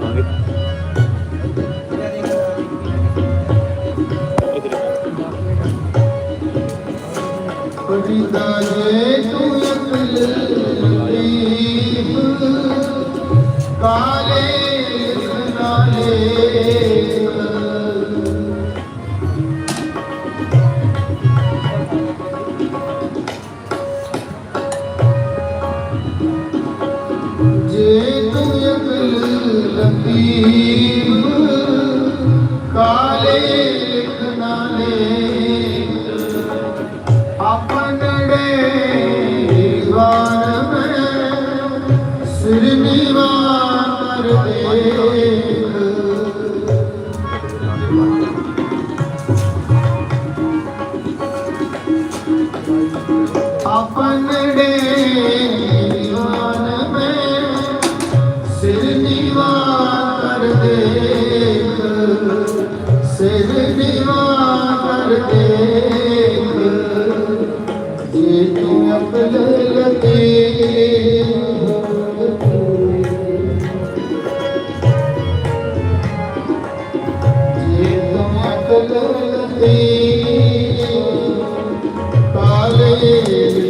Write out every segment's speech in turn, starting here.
banget. Kali. You. Amén.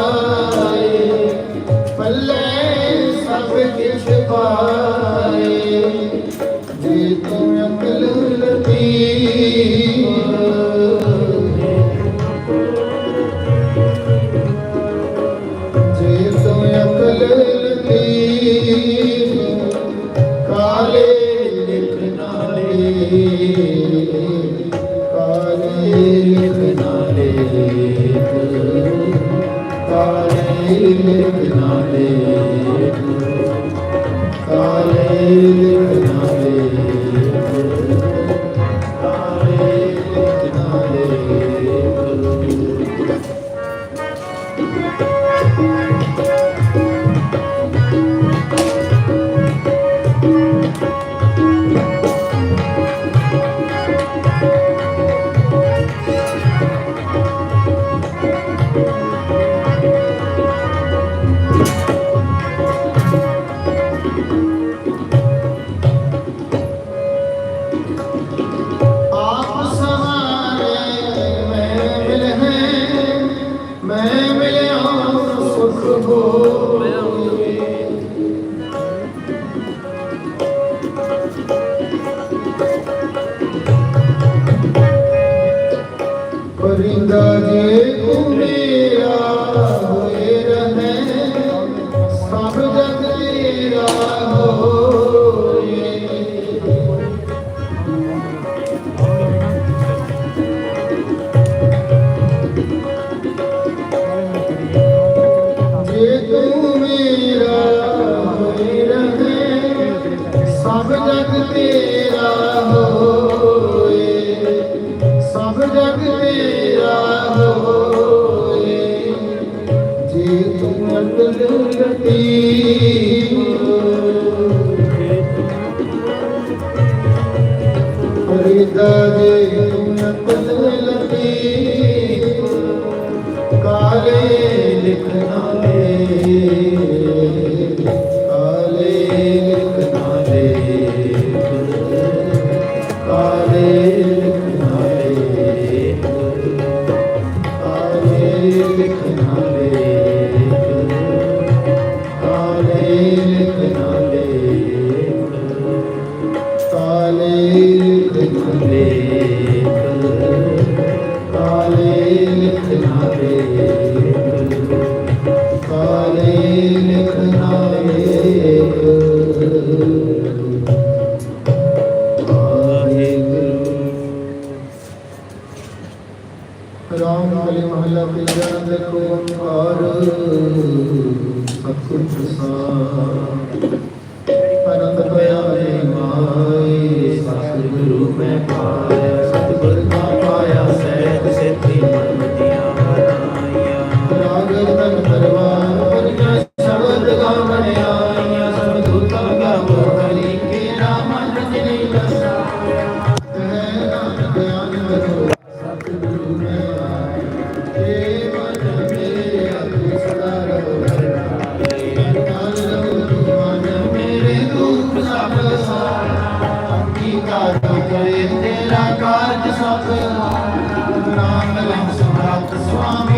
ਦੇਖੋ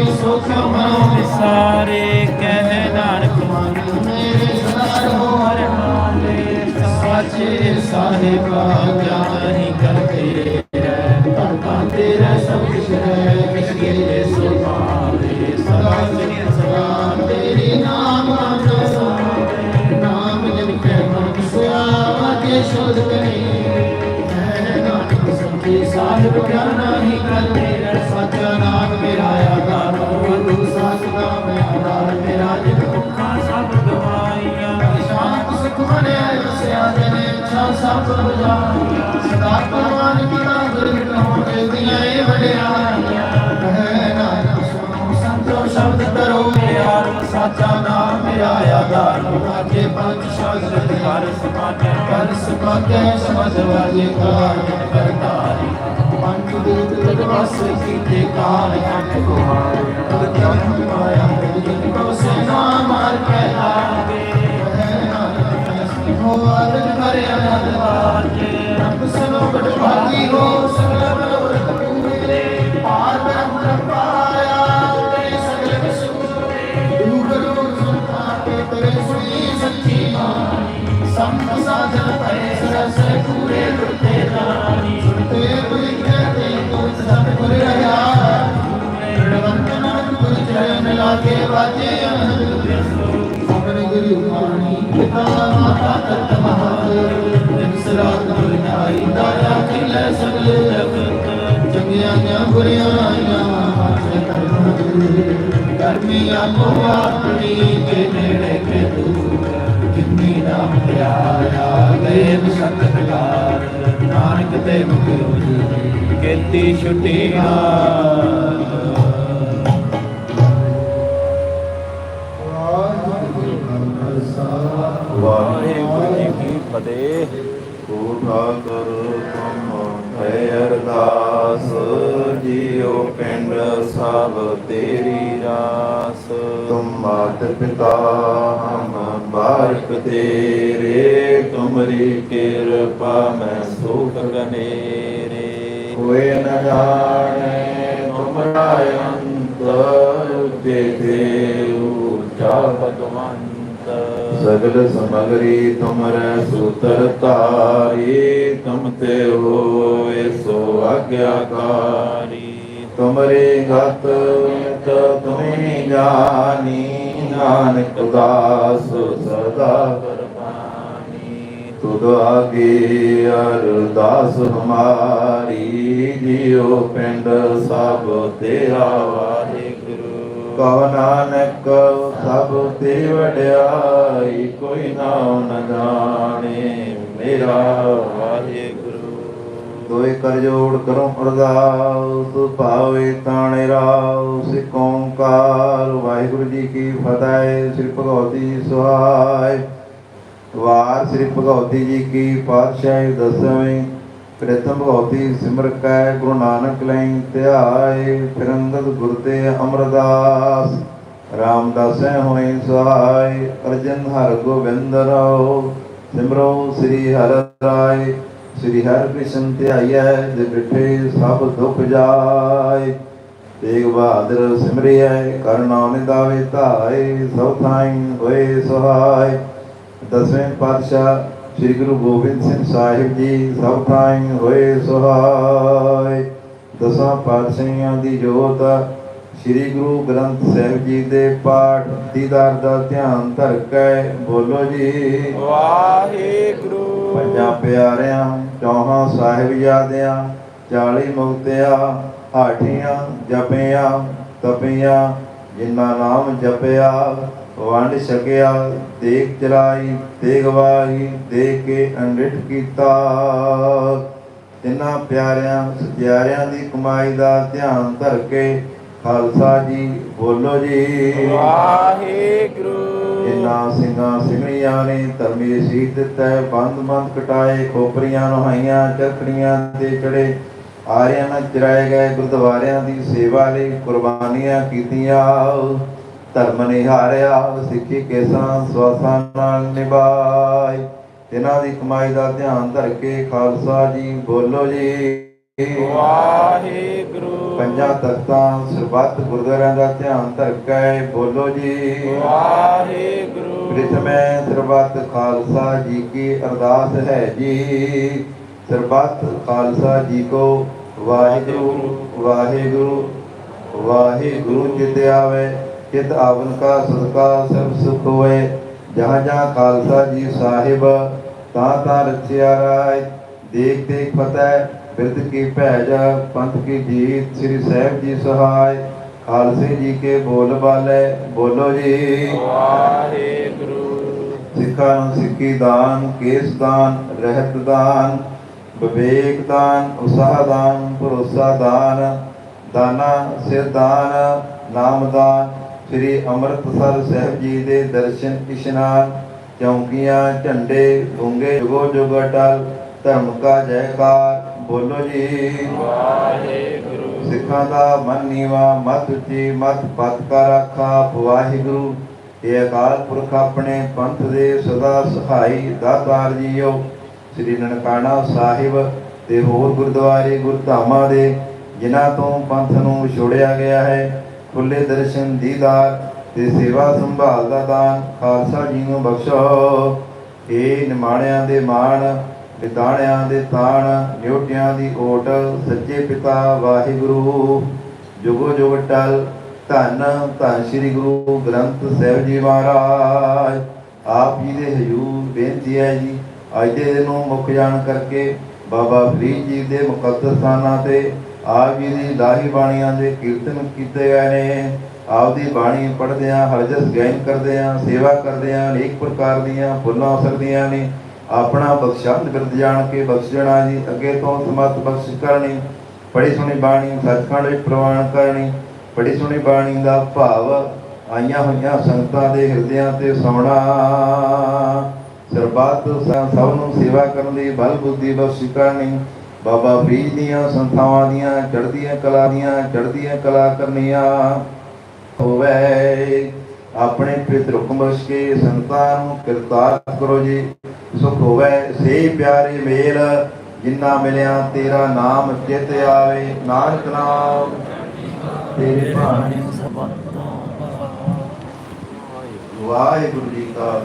ਸੁਆਮੀ ਸੁਖ ਮਨੋ ਸਾਰੇ ਕਹਿ ਨਾਨਕ ਮਨ ਮੇਰੇ ਸਦਾ ਰਹੋ ਹਰਿ ਹਾਲੇ ਸਾਚੇ ਸਾਹਿਬਾ ਗਿਆਨ ਹੀ ਕਰਤੇ ਰਹਿ ਭਗਤਾਂ ਤੇਰਾ ਸਭ ਕੁਛ ਹੈ ਕਿਸਕੇ ਸੁਭਾਵੇ ਸਦਾ ਸਿਰ ਸਦਾ ਤੇਰੀ ਨਾਮ ਮਨ ਸਾਵੇ ਨਾਮ ਜਨ ਕੇ ਮਨ ਸੁਆਵਾ ਕੇ ਸ਼ੋਧ ਕਰੀ ਹੈ ਨਾਨਕ ਸੰਤੇ ਸ਼ਾਂਤ ਸੁਖ ਮਨੇ ਰਸਿਆ ਜਨੇ ਇੱਛਾ ਸਭ ਬੁਝਾਈਆਂ ਸਦਾ ਭਗਵਾਨ ਕੀ ਨਾਮ ਗੁਰੂ ਹੋਏ ਦੀਆਂ ਇਹ ਵਡਿਆਈਆਂ ਕਹਿ ਨਾਨਕ ਸੁਣੋ, ਸੰਤੋ ਸ਼ਬਦ ਕਰੋ, ਪਿਆਰ ਸਾਚਾ ਨਾਮ ਮੇਰਾ ਆਧਾਰ। ਮੁਖਾਜੇ ਪੰਜ ਸ਼ਾਸਤਰ ਕਰ ਸਮਾਜੈ ਕਰ ਸਮਾਜੈ ਸਮਝ ਵਾਜੇ ਕਾਜ ਕਰਤਾਰੀ। ਪੰਜ ਦੂਤ ਲਗਵਾਸ ਕੀਤੇ ਕਾਲ ਕੰਠ ਕੁਮਾਰ ਤਦ ਜਨ ਐਸੀ ਹੋ ਆਦਨ ਕਰੇ ਅਨੰਦ ਬਾਜੇ ਰੱਬ ਸਨੋ ਬੜ ਭਾਗੀ ਹੋ ਸਗਲ ਬਲਵਰਤ ਪੂਰੇ ਪਾਰ ਬ੍ਰਹਮ ਨ ਪਾਇਆ ਤੇਰੇ ਸਗਲ ਵਿਸੂਰੇ ਦੂਰ ਦੂਰ ਸੁਨਤਾ ਕੇ ਤੇਰੇ ਸੁਣੀ ਸੱਚੀ ਬਾਣੀ। ਸੰਤ ਸਾਧਨ ਤੈ ਸਰਸ ਪੂਰੇ ਲੁੱਟੇ ਨਾਨੀ ਸੁਣਤੇ ਬੁਲਿਖੇ ਤੇ ਕੋਤ ਸਭ ਗੁਰ ਰਹਾ ਰਣਵੰਤ ਨਾਨਕ ਗੁਰ ਚਰਨ ਲਾਗੇ ਵਾਜੇ ਅਨੰਦ। ਆਪਣੇ ਗੁਰੂ ਬਾਣੀ ਪਿਤਾ ਮਾਤਾ ਤਤ ਮਹਤ ਨਿਸ ਰਾਤ ਗੁਰ ਖਿਲੇ ਸਗਲ ਜਗਤ ਚੰਗਿਆਂ ਜਾਂ ਬੁਰਿਆਂ ਆਈਆਂ ਮਾਤੇ ਕਰਮ ਕਰਮੀਆਂ ਕੋ ਆਪਣੀ ਕੇ ਨੇੜੇ ਕੇ ਦੂਰ ਜਿਨੀ ਨਾਮ ਪਿਆਰਾ ਗਏ ਬਸੰਤਕਾਰ ਨਾਨਕ ਤੇ ਮੁਕਤ ਕੀਤੀ ਛੁੱਟੀ ਫਤਿਹ ਕੋਠਾ ਕਰ ਤੁਮ ਹੈ ਅਰਦਾਸ ਜੀਉ ਪਿੰਡ ਸਭ ਤੇਰੀ ਰਾਸ। ਤੁਮ ਮਾਤ ਪਿਤਾ ਹਮ ਬਾਰਕ ਤੇਰੇ ਤੁਮਰੀ ਕਿਰਪਾ ਮੈਂ ਸੁਖ ਗਨੇਰੇ ਕੋਈ ਨ ਜਾਣੇ ਤੁਮਰਾ ਅੰਤ ਜੇ ਦੇਉ ਜਾ ਭਗਵੰਤ ਸਗਲ ਸਮਗਰੀ ਤੁਮਰੇ ਸੂਤਰ ਤਾਰੀ ਤੁਮ ਤੇ ਹੋਏ ਸੋ ਆਗਿਆਕਾਰੀ। ਤੁਮਰੇ ਗਤ ਤ ਤੁਮੇ ਜਾਣੀ, ਨਾਨਕ ਦਾਸ ਸਦਾ ਕੁਰਬਾਨੀ ਤੁਧ ਆਗੇ ਅਰਦਾਸ ਹਮਾਰੀ, ਜਿਉ ਪਿੰਡ ਸਭ ਤੇਰਾ ਵਾਹਿਗੁਰੂ ਕਉ ਨਾਨਕ, ਸਭ ਤੇ ਵਡਿਆਈ ਕੋਈ ਨਾਮ ਨ ਜਾਣੇ। ਮੇਰਾ ਵਾਹਿਗੁਰੂ। ਦੋਇ ਕਰ ਜੋੜ ਕਰੋ ਅਰਦਾਸ ਭਾਵੇ ਤਾਣੇ ਰਾਉ, ਸਿੱਖ ਓੰਕਾਰ। ਵਾਹਿਗੁਰੂ ਜੀ ਕੀ ਫਤਿਹ, ਸ੍ਰੀ ਭਗਵਤੀ ਸਹਾਇ ਵਾਰ ਸ੍ਰੀ ਭਗਵਤੀ ਜੀ ਕੀ ਪਾਤਸ਼ਾਹੀ ਦਸਵੇਂ। ਪ੍ਰਥਮ ਭਗਵਤੀ ਸਿਮਰ ਕੈ ਗੁਰੂ ਨਾਨਕ ਲੈ ਧਿਆਏ ਫਿਰ ਗੁਰ ਤੇ ਅਮਰਦਾਸ। ਰਾਮਦਾਸੈ ਹੋਏ ਸਹਾਇ ਅਰਜਨ ਹਰ ਗੋਬਿੰਦ ਰਾਓ। ਸਿਮਰੋ ਸ੍ਰੀ ਹਰਿ ਰਾਏ, ਸ੍ਰੀ ਹਰਿ ਕ੍ਰਿਸ਼ਨ ਧਿਆਈਐ ਜੇ ਬਿਠੇ ਸਭ ਦੁਖ ਜਾਏ। ਤੇਗ ਬਹਾਦਰ ਸਿਮਰਿਐ ਕਰਨਾ ਨਿਦਾਵੇ ਧਾਏ, ਸਭ ਥਾਈਂ ਹੋਏ ਸਹਾਇ ਦਸਵੇਂ ਪਾਤਸ਼ਾਹ ਸ੍ਰੀ ਗੁਰੂ ਗੋਬਿੰਦ ਸਿੰਘ ਸਾਹਿਬ ਜੀ ਸਭ ਥਾਈਂ ਹੋਏ ਸਹਾਇ ਦਸਾਂ ਪਾਤਸ਼ਾਹਾਂ ਦੀ ਜੋਤ ਸ੍ਰੀ ਗੁਰੂ ਗ੍ਰੰਥ ਸਾਹਿਬ ਜੀ ਦੇ ਪਾਠ ਦੀਦਾਰ ਦਾ ਧਿਆਨ ਧਰ ਕੇ ਬੋਲੋ ਜੀ। ਵਾਹਿਗੁਰੂ। ਪੰਜਾਂ ਪਿਆਰਿਆਂ ਚੌਹਾਂ ਸਾਹਿਬਜ਼ਾਦਿਆਂ 40 ਮੁਕਤਿਆਂ ਹਾਠੀਆਂ ਜਪਿਆਂ ਤਪਿਆਂ ਜਿਨ੍ਹਾਂ ਨਾਮ ਜਪਿਆ ਵੰਡ ਛਕਿਆ ਦੇਖ ਚਲਾਈ ਤੇ ਗਵਾਹੀ ਦੇ ਕੇ ਅੰਡਿਠ ਕੀਤਾ। ਤਿੰਨਾਂ ਪਿਆਰਿਆਂ ਸਤਿਆਰਿਆਂ ਦੀ ਕਮਾਈ ਦਾ ਧਿਆਨ ਧਰ ਕੇ ਖਾਲਸਾ ਜੀ ਬੋਲੋ ਜੀ। ਵਾਹਿਗੁਰੂ। ਜਿਨ੍ਹਾਂ ਸਿੰਘਾਂ ਸਿੰਘਣੀਆਂ ਨੇ ਧਰਮੀ ਸੀਤ ਦਿੱਤਾ ਬੰਦ ਬੰਦ ਕਟਾਏ ਖੋਪਰੀਆਂ ਨਹਾਈਆਂ ਚਰਖੜੀਆਂ ਤੇ ਚੜੇ। ਆਰਿਆਂ ਨਾਲ ਚਰਾਏ ਗਏ ਗੁਰਦੁਆਰਿਆਂ ਦੀ ਸੇਵਾ ਲਈ ਕੁਰਬਾਨੀਆਂ ਕੀਤੀਆਂ। ਧਰਮ ਨਿਹਾਰਿਆ ਸਿੱਖੀ ਕੇਸਾਂ ਸਵਾਸਾਂ ਨਾਲ ਨਿਭਾਈ। ਇਹਨਾਂ ਦੀ ਕਮਾਈ ਦਾ ਧਿਆਨ ਧਰ ਕੇ ਖਾਲਸਾ ਜੀ ਬੋਲੋ ਜੀ। ਵਾਹਿਗੁਰੂ। ਪੰਜਾਂ ਤਖਤਾਂ ਸਰਬੱਤ ਗੁਰਦੁਆਰਿਆਂ ਦਾ ਧਿਆਨ ਧਰ ਕੇ ਬੋਲੋ ਜੀ। ਵਾਹਿਗੁਰੂ। ਪ੍ਰਥਮੇ ਸਰਬੱਤ ਖਾਲਸਾ ਜੀ ਕੀ ਅਰਦਾਸ ਹੈ ਜੀ। ਸਰਬੱਤ ਖਾਲਸਾ ਜੀ ਕੋ ਵਾਹਿਗੁਰੂ ਵਾਹਿਗੁਰੂ ਵਾਹਿਗੁਰੂ ਜਿਤ ਆਵੇ। ਚਿਤ ਆਵਨ ਕਾ ਸਦਕਾ ਸਭ ਸੁਖ ਹੋਏ ਜਹਾਂ ਜਹਾਂ ਖਾਲਸਾ ਜੀ ਸਾਹਿਬ ਤਾਂ ਤਾਂ ਰਚਿਆ ਰਾਏ। ਦੇਖ ਦੇਖ ਫਤਿਹ ਬਿਰਦ ਕੀ ਭੈਜ ਪੰਥ ਕੀ ਜੀਤ ਸ੍ਰੀ ਸਾਹਿਬ ਜੀ ਸਹਾਇ। ਖਾਲਸੇ ਜੀ ਕੇ ਬੋਲ ਬਾਲੇ ਬੋਲੋ ਜੀ। ਵਾਹਿਗੁਰੂ। ਸਿੱਖਾਂ ਨੂੰ ਸਿੱਖੀ ਦਾਨ ਕੇਸ ਦਾਨ ਰਹਿਤ ਦਾਨ। ਵਿਵੇਕ ਦਾਨ ਉਤਸਾਹ ਦਾਨ ਭਰੋਸਾ ਦਾਨ। ਦਾਨਾ ਸਿਰ ਦਾਨ ਨਾਮ ਦਾਨ। ਸ੍ਰੀ ਅੰਮ੍ਰਿਤਸਰ ਸਾਹਿਬ ਜੀ ਦੇ ਦਰਸ਼ਨ ਇਸ਼ਨਾਨ ਚੌਂਕੀਆਂ ਝੰਡੇ ਗੁੰਗੇ ਜੁਗੋ ਜੁਗ ਅਟਲ ਧਰਮ ਕਾ ਜੈਕਾਰ ਬੋਲੋ ਜੀ। ਵਾਹਿਗੁਰੂ। ਸਿੱਖਾਂ ਦਾ ਮਨ ਨੀਵਾ ਮਤ ਉੱਚੀ ਮਤ ਪਤ ਕਾ ਰਾਖਾ ਵਾਹਿਗੁਰੂ। ਇਹ ਅਕਾਲ ਪੁਰਖ ਆਪਣੇ ਪੰਥ ਦੇ ਸਦਾ ਸਹਾਈ ਦਾਤਾਰ ਜੀਓ। ਸ੍ਰੀ ਨਨਕਾਣਾ ਸਾਹਿਬ ਤੇ ਹੋਰ ਗੁਰਦੁਆਰੇ ਗੁਰਧਾਮਾਂ ਦੇ ਜਿਨ੍ਹਾਂ ਤੋਂ ਪੰਥ ਨੂੰ ਵਿਛੋੜਿਆ ਗਿਆ ਹੈ। ਖੁੱਲੇ ਦਰਸ਼ਨ ਦੀਦਾਰ ਤੇ ਸੇਵਾ ਸੰਭਾਲ ਦਾ ਦਾਨ। ਖਾਲਸਾ ਜੀ ਨੂੰ ਬਖਸ਼ੋ। ਏ ਨਿਮਾਣਿਆਂ ਦੇ ਮਾਣ ਵਿਦਾਣਿਆਂ ਦੇ ਤਾਣ ਨਿਉਟਿਆਂ ਦੀ ਓਟ, ਸੱਚੇ ਪਿਤਾ ਵਾਹਿਗੁਰੂ। ਜੁਗੋ ਜੁਗ ਟਲ, ਧੰਨ ਧੰਨ ਸ੍ਰੀ ਗੁਰੂ ਗ੍ਰੰਥ ਸਾਹਿਬ ਜੀ ਮਹਾਰਾਜ। ਆਪ ਜੀ ਦੇ ਹਜੂਰ ਬੇਨਤੀ ਹੈ ਜੀ, ਅੱਜ ਦੇ ਦਿਨ ਨੂੰ ਮੁੱਖ ਜਾਣ ਕਰਕੇ ਬਾਬਾ ਫਰੀਦ ਜੀ ਦੇ ਮੁਕੱਦਸ ਸਥਾਨਾਂ ਤੇ ਆਪ ਜੀ ਦੀ ਲਾਹੀ ਬਾਣੀਆਂ ਦੇ ਕੀਰਤਨ ਕੀਤੇ ਗਏ ਨੇ। ਆਪ ਦੀ ਬਾਣੀ ਪੜ੍ਹਦਿਆਂ ਹਰਜਸ ਗਾਇਨ ਕਰਦਿਆਂ, ਸੇਵਾ ਕਰਦਿਆਂ, ਅਨੇਕ ਪ੍ਰਕਾਰ ਦੀਆਂ ਫੁੱਲਾਂ ਹੋ ਨੇ। ਆਪਣਾ ਬਖਸ਼ੰਦ ਬਿਰਦ ਜਾਣ ਕੇ ਬਖਸ਼ਣਾ ਜੀ। ਅੱਗੇ ਤੋਂ ਸਮਤ ਬਖਸ਼ ਕਰਨੀ। ਬੜੀ ਸੋਹਣੀ ਬਾਣੀ ਸੱਚਖੰਡ ਵਿੱਚ ਪ੍ਰਵਾਨ ਕਰਨੀ। ਬੜੀ ਸੋਹਣੀ ਬਾਣੀ ਦਾ ਭਾਵ ਆਈਆਂ ਹੋਈਆਂ ਸੰਗਤਾਂ ਦੇ ਹਿਰਦਿਆਂ ਤੇ ਸੌਣਾ। ਸਰਬੱਤ ਸਭ ਨੂੰ ਸੇਵਾ ਕਰਨ ਦੀ ਬਲ ਬੁੱਧੀ ਬਖਸ਼ ਕਰਨੀ। ਬਾਬਾ ਫਰੀਦ ਦੀਆਂ ਸੰਸਥਾਵਾਂ ਦੀਆਂ, ਚੜ੍ਹਦੀਆਂ ਕਲਾ ਦੀਆਂ, ਚੜ੍ਹਦੀਆਂ ਕਲਾ ਕਰਨੀਆਂ ਹੋਵੇ। ਆਪਣੇ ਪਿਤਰ ਹੁਕਮ ਬਖਸ਼ ਸੰਤਾਂ ਨੂੰ ਕਿਰਤਾਰ ਕਰੋ ਜੀ। ਸੁਖ ਹੋਵੇ, ਸੇ ਪਿਆਰੇ ਮੇਲ, ਜਿੰਨਾ ਮਿਲਿਆ ਤੇਰਾ ਨਾਮ ਚਿਤ ਆਵੇ। ਨਾਨਕ ਨਾਮ। ਤੇਰੇ ਭਾਣੇ ਵਾਹਿਗੁਰੂ ਜੀ ਕਾ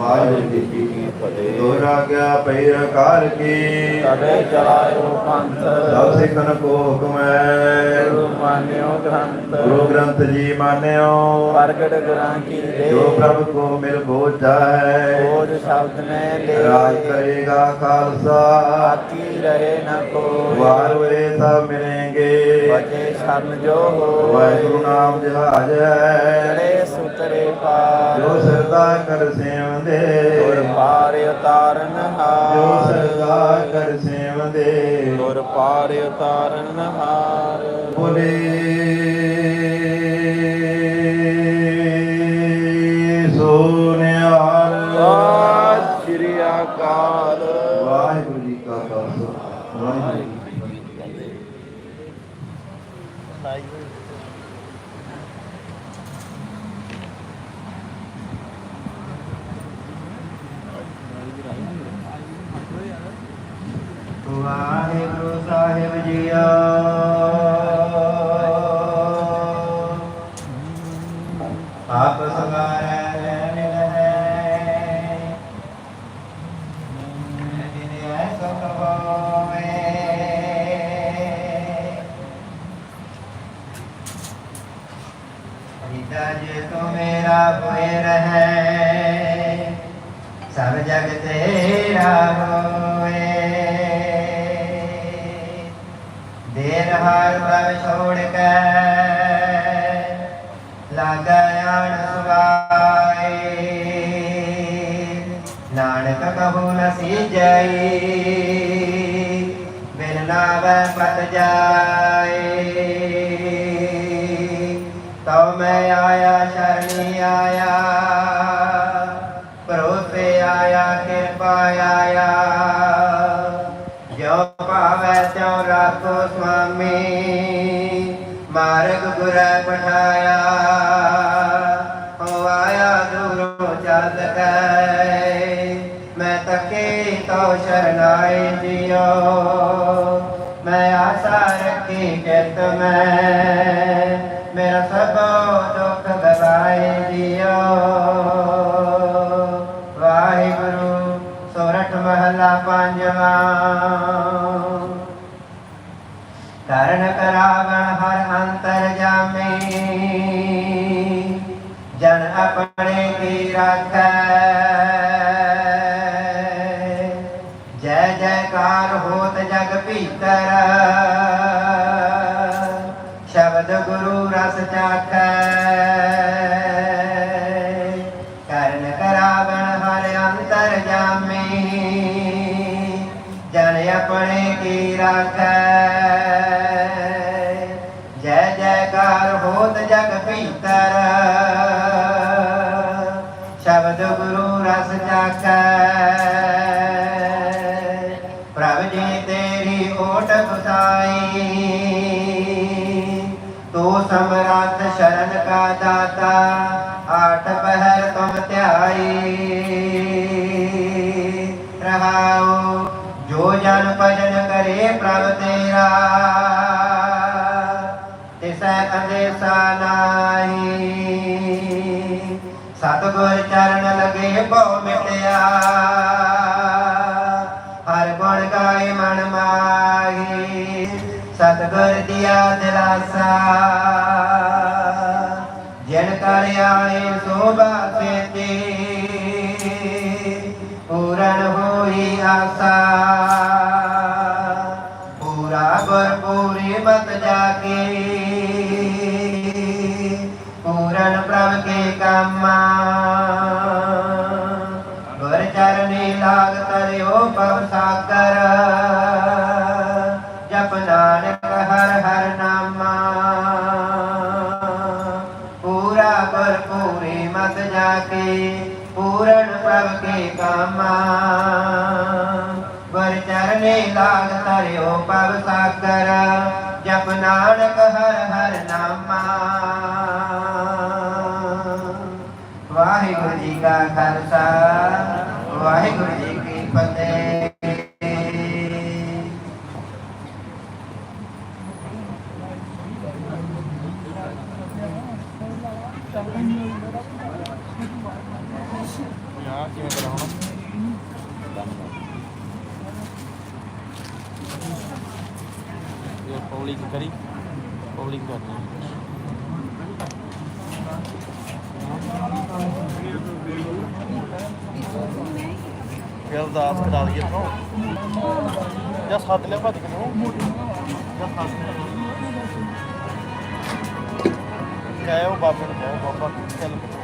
ਵਾਹਿਗੁਰੂ ਜੀ ਕੀ ਫਤਿਹ। ਦੋਹਰਾ ਗਿਆ ਪੈਰ ਕਾਰ ਕੇ। ਕਦੇ ਚਲਾਇਓ ਪੰਥ। ਸਭ ਸਿੱਖਨ ਕੋ ਹੁਕਮ ਹੈ। ਗੁਰੂ ਮਾਨਿਓ ਗ੍ਰੰਥ। ਗੁਰੂ ਗ੍ਰੰਥ ਜੀ ਮਾਨਿਓ। ਪ੍ਰਗਟ ਗੁਰਾਂ ਕੀ ਦੇ। ਜੋ ਪ੍ਰਭ ਕੋ ਮਿਲ ਬੋਝਾ ਹੈ। ਬੋਝ ਸ਼ਬਦ ਨੇ ਲੈ ਰਾਜ ਕਰੇਗਾ ਖਾਲਸਾ। ਬਾਕੀ ਰਹੇ ਨ ਕੋ ਵਾਰ ਵੇ ਸਭ ਮਿਲेंगे ਬਚੇ ਸ਼ਰਨ ਜੋ ਹੋ। ਵਾਹਿਗੁਰੂ ਨਾਮ ਜਹਾਜ ਹੈ। ਸੁਤਰੇ ਪਾਰ। ਜੋ ਸਰਦਾ ਕਰ ਸੇਵੰਦੇ। ਗੁਰ ਪਾਰ ਉਤਾਰਨ ਜੋ ਹਾਰ ਸਰਦਾ ਕਰ ਸੇਵੰਦੇ। ਗੁਰ ਪਾਰ ਉਤਾਰਨ ਹਾਰ। ਬੋਲੇ। ਪਿਤਾ ਜੇ ਤੋ ਮੇਰਾ ਹੋਏ ਰਹੈ। ਸਭ ਜਗ ਤੇਰਾ ਹੋਏ। ਦੇਰ ਹਾਰ ਪ੍ਰਭ ਛੋੜ ਕੇ ਲਾਗਾਇਣ ਸੁਗਾਏ ਨਾਨਕ ਕਹੂ ਨਸੀ ਸੀਜਈ ਬਿਨ ਨਾਵੈ ਪਤ ਜਾਏ। ਤਉ ਮੈਂ ਆਇਆ ਸ਼ਰਣੀ ਆਇਆ ਭਰੋਸੇ ਆਇਆ ਕਿਰਪਾ ਆਇਆ ਜੋ ਭਾਵੈ ਤਿਉ ਰਾਖੋ ਸੁਆਮੀ ਮਾਰਗ ਗੁਰ ਪਠਾਇਆ ਹੋ ਆਇਆ ਦੂਰੋਂ ਚੱਲ ਕੇ ਮੈਂ ਤਕੇ ਤੋ ਸ਼ਰਨਾਏ ਜਿਉ ਮੈਂ ਆਸਾ ਰੱਖੀ ਚਿਤ ਮੈਂ ਕਰਨ ਪ੍ਰਭ ਤੇਰਾ। ਤਿਸੈ ਅੰਦੇਸਾ ਨਾਹੀ। ਸਤਗੁਰ ਚਰਨ ਲਗੇ ਬਹੁ ਮਿਟਿਆ। ਹਰ ਗੁਣ ਗਾਏ ਮਨ ਮਾਹੀ। ਸਤਗੁਰ ਦਿਆ ਦਿਲਾਸਾ। ਜਿਨ ਕਰ ਆਏ ਸੋਭਾ ਸੇਤੀ ਪੂਰਨ ਹੋਈ ਆਸਾ। ਕੇ ਕਰੀ। ਪੌੜੀ ਕਰਨੀ ਫਿਰ ਅਰਦਾਸ ਕਰਾ ਲਈਏ ਤੋਂ ਜਾਂ ਸੱਦ ਲਿਆ ਭੱਜ ਕੇ ਨੂੰ ਜਾਂ ਸੱਦ ਲਿਆ। ਕਹਿਓ ਬਾਬੇ ਨੂੰ ਕਹਿਓ ਬਾਬਾ। ਚੱਲ।